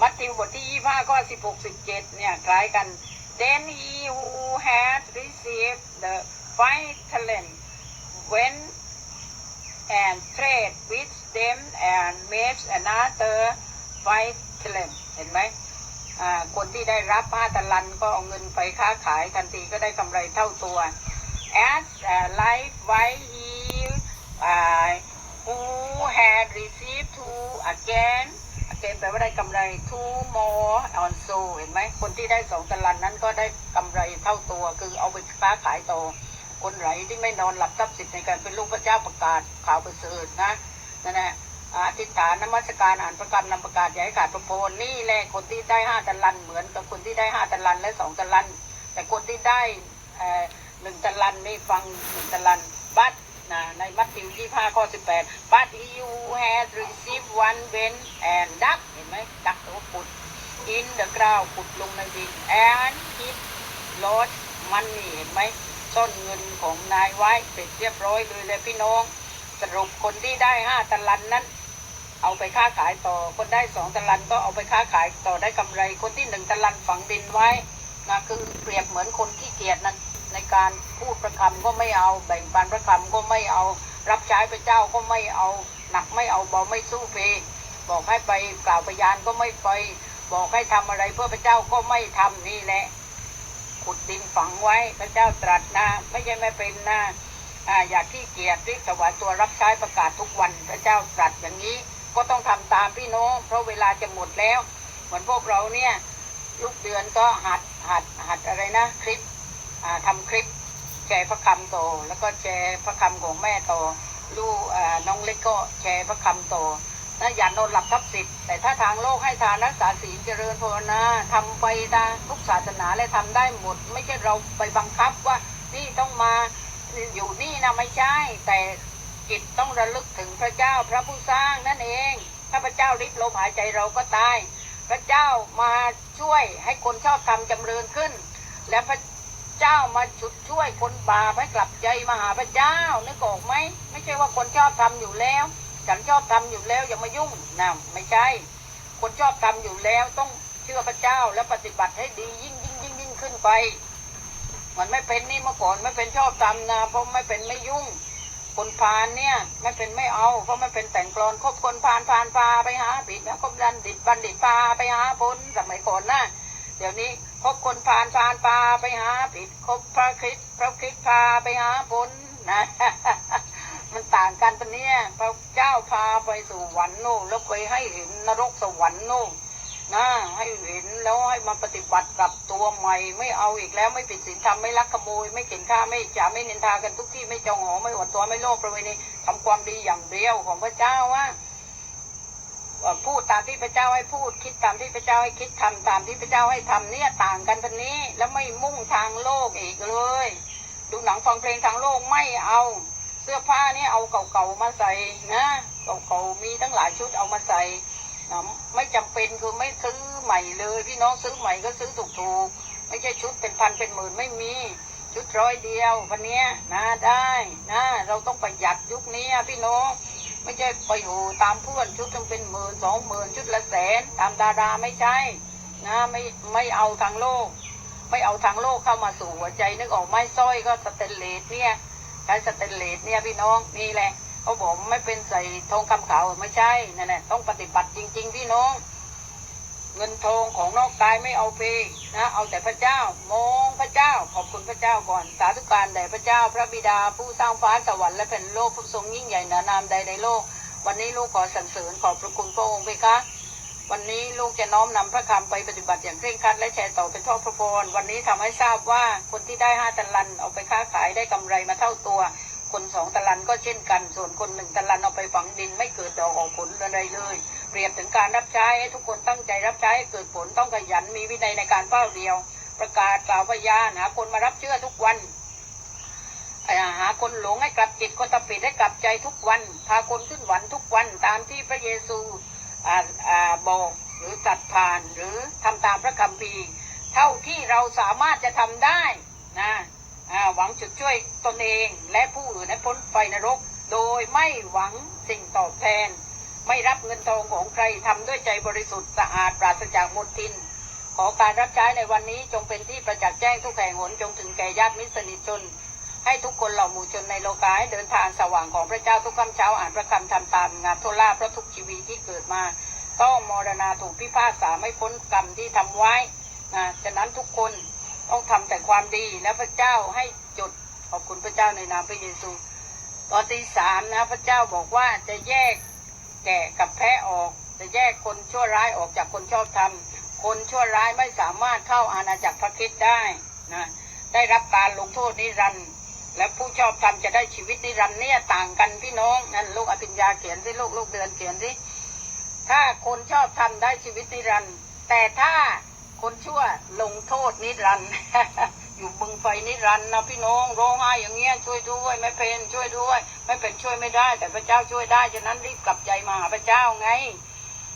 มัทธิวบทที่ยี่ห้าข้อสิบหกสิบเจ็ดเนี่ยคล้ายกัน then he who had received the five talent went and trade with them and made another five talent เห็นไหมคนที่ได้รับห้าตะลันก็เอาเงินไปค้าขายทันทีก็ได้กำไรเท่าตัว as uh, likewise he uh, who had received two again again แปลว่าได้กำไร two more also เห็นไหม คนที่ได้สองตลันนั้นก็ได้กำไรเท่าตัว คือเอาไปค้าขายต่อ คนไหนที่ไม่นอนหลับทับสิทธิ์ในการเป็นลูกพระเจ้าประกาศข่าวประเสริฐนะนั่นแหละอธิษฐานนมัสการอ่านประกาศนำประกาศอย่าให้ขาดประโพนนี่แหละคนที่ได้ห้าตลันเหมือนกับคนที่ได้ห้าตลันและสองตลันแต่คนที่ได้หนึ่งตลันนี่ฟังหนึ่งตลันบัต นะในมัทธิวยี่ห้าข้อสิบแปด but you has received one when and duck เห็นไหมดักตัวปุด in the ground ปุดลงในดิน and it lost money เห็นไหมซ่อนเงินของนายไว้เสร็จเรียบร้อยเลยเลยพี่น้อง สรุปคนที่ได้ห้าตะลันนั้น เอาไปค้าขายต่อ คนได้สองตะลันก็เอาไปค้าขายต่อได้กำไร คนที่หนึ่งตะลันฝังดินไว้นะคือเปรียบเหมือนคนขี้เกียจนั้น ในการพูดประคำก็ไม่เอา แบ่งปันประคำก็ไม่เอา รับใช้พระเจ้าก็ไม่เอา หนักไม่เอาเบาไม่สู้เพบอกให้ไปกล่าวพยานก็ไม่ไป บอกให้ทำอะไรเพื่อพระเจ้าก็ไม่ทำนี่แหละขุดดินฝังไว้พระเจ้าตรัสนะไม่ใช่ไม่เป็นนะอ่าอยากที่เกียรติถวายตัวรับใช้ประกาศทุกวันพระเจ้าตรัสอย่างนี้ก็ต้องทำตามพี่น้องเพราะเวลาจะหมดแล้ว เหมือนพวกเราเนี่ยลูกเดือนก็หัดหัดหัดอะไรนะคลิป ทำคลิปแชร์พระคำโตแล้วก็แชร์พระคำของแม่โตลูกอ่าน้องเล็กก็แชร์พระคำโต่นะอย่านอนหลับทับสิทธิ์แต่ถ้าทางโลกให้ทานรักษาศีลเจริญภาวนาทำไปนะทุกศาสนาเลยทำได้หมด ไม่ใช่เราไปบังคับว่านี่ต้องมาอยู่นี่นะไม่ใช่ แต่จิตต้องระลึกถึงพระเจ้าพระผู้สร้างนั่นเอง ถ้าพระเจ้าลิบลมหายใจเราก็ตาย พระเจ้ามาช่วยให้คนชอบธรรมจำเริญขึ้น และพระ เจ้ามาฉุดช่วยคนบาปให้กลับใจมาหาพระเจ้านึกออกไหมไม่ใช่ว่าคนชอบทำอยู่แล้ว ฉันชอบทำอยู่แล้วอย่ามายุ่งนะไม่ใช่ คนชอบทำอยู่แล้วต้องเชื่อพระเจ้าและปฏิบัติให้ดียิ่งยิ่งยิ่งยิ่งขึ้นไปมันไม่เป็นนี่เมื่อก่อนไม่เป็นชอบทำนะเพราะไม่เป็นไม่ยุ่งคนพาลเนี่ยไม่เป็นไม่เอาเพราะไม่เป็นแต่งกลอนคบคนพาลพาลพาไปหาปิดนะคบดันดิดบันดิดพาไปหาผลสมัยก่อนนะเดี๋ยวนี้ คบคนพาลพาลพาไปหาผิดคบพระคริสพระคริสพาไปหาผลนะมันต่างกันตรงนี้ยพระเจ้าพาไปสู่สวรรค์นู่นแล้วไปให้เห็นนรกสวรรค์นู่นนะให้เห็นแล้วให้มาปฏิบัติกับตัวใหม่ ไม่เอาอีกแล้วไม่ผิดศีลธรรมไม่ลักขโมย ไม่เข็นฆ่าไม่จ่าไม่นินทากันทุกที่ไม่จองหอไม่อวดตัวไม่โลภประเวณีทำความดีอย่างเดียวของพระเจ้าว่าว่า พูดตามที่พระเจ้าให้พูด คิดตามที่พระเจ้าให้คิดทำตามที่พระเจ้าให้ทำเนี่ยต่างกันตรงนี้ แล้วไม่มุ่งทางโลกอีกเลย ดูหนังฟังเพลงทางโลกไม่เอา เสื้อผ้านี่เอาเก่าๆมาใส่นะเก่าๆมีทั้งหลายชุดเอามาใส่นะไม่จำเป็นคือไม่ซื้อใหม่เลย พี่น้องซื้อใหม่ก็ซื้อถูกๆไม่ใช่ชุดเป็นพันเป็นหมื่นไม่มีชุดร้อยเดียววันนี้นะได้นะเราต้องประหยัดยุคนี้พี่น้อง ไม่ใช่ไปอยู่ตามเพื่อนชุดต้องเป็นหมื่นสองหมื่นชุดละแสน ตามดาราไม่ใช่นะไม่ไม่เอาทางโลก ไม่เอาทางโลกเข้ามาสู่หัวใจนึกออกไหม้สร้อยก็สเตนเลสเนี่ยใช้สเตนเลสเนี่ยพี่น้องนี่แหละเขาบอกไม่เป็นใส่ทองคำขาวไม่ใช่นั่นแหละต้องปฏิบัติจริง ๆ พี่น้อง เงินทองของนอกกายไม่เอาไปนะเอาแต่พระเจ้ามองพระเจ้าขอบคุณพระเจ้าก่อน สาธุการแด่พระเจ้า พระบิดาผู้สร้างฟ้าสวรรค์และแผ่นโลกผู้ทรงยิ่งใหญ่เหนือนามใดในโลก วันนี้ลูกขอสรรเสริญขอบพระคุณพระองค์เพคะ วันนี้ลูกจะน้อมนำพระคำไปปฏิบัติอย่างเคร่งครัดและแชร์ต่อเป็นทอดพระพรวันนี้ทำให้ทราบว่าคนที่ได้ห้าตะลันเอาไปค้าขายได้กำไรมาเท่าตัว คนสองตะลันก็เช่นกัน ส่วนคนหนึ่งตะลันเอาไปฝังดินไม่เกิดดอกออกผลอะไรเลย เปรียบถึงการรับใช้ให้ทุกคนตั้งใจรับใช้ให้เกิดผลต้องขยันมีวินัยในการเฝ้าเดียว ประกาศกล่าวพยานหาคนมารับเชื่อทุกวันหาคนหลงให้กลับจิตคนตะปิดให้กลับใจทุกวัน พาคนขึ้นหวันทุกวันตามที่พระเยซูอ่าบอกหรือตัดผ่านหรือทำตามพระคัมภีร์เท่าที่เราสามารถจะทำได้นะหวังจุดช่วยตนเองและผู้อื่นให้พ้นไฟนรก โดยไม่หวังสิ่งตอบแทน ไม่รับเงินทองของใครทำด้วยใจบริสุทธิ์สะอาดปราศจากมลทิน ขอการรับใช้ในวันนี้จงเป็นที่ประจักษ์แจ้งทุกแห่งหนจงถึงแก่ญาติมิตรสนิทชน ให้ทุกคนเหล่าหมู่ชนในโลกาให้เดินทางสว่างของพระเจ้าทุกคำเช้าอ่านพระคำทำตามงานโทลาเพราะทุกชีวิตที่เกิดมา ต้องมรณาถูกพิพากษาไม่พ้นกรรมที่ทำไว้นะฉะนั้นทุกคนต้องทำแต่ความดีและพระเจ้าให้จุดขอบคุณพระเจ้าในนามพระเยซูตอนที่สามนะพระเจ้าบอกว่าจะแยก แกะกับแพะออก จะแยกคนชั่วร้ายออกจากคนชอบธรรม คนชั่วร้ายไม่สามารถเข้าอาณาจักรพระคริสต์ได้นะได้รับการลงโทษนิรันดร์และผู้ชอบธรรมจะได้ชีวิตนิรันดร์เนี่ยต่างกันพี่น้องนั่นลูกอภิญญาเขียนสิลูกลูกเดือนเขียนสิถ้าคนชอบธรรมได้ชีวิตนิรันดร์แต่ถ้าคนชั่วลงโทษนิรันดร์ อยู่บึงไฟนิรันดร์นะพี่น้องร้องไห้อย่างเงี้ยช่วยด้วย ไม่เป็นช่วยด้วย ไม่เป็นช่วยไม่ได้ แต่พระเจ้าช่วยได้ฉะนั้นรีบกลับใจมาหาพระเจ้าไง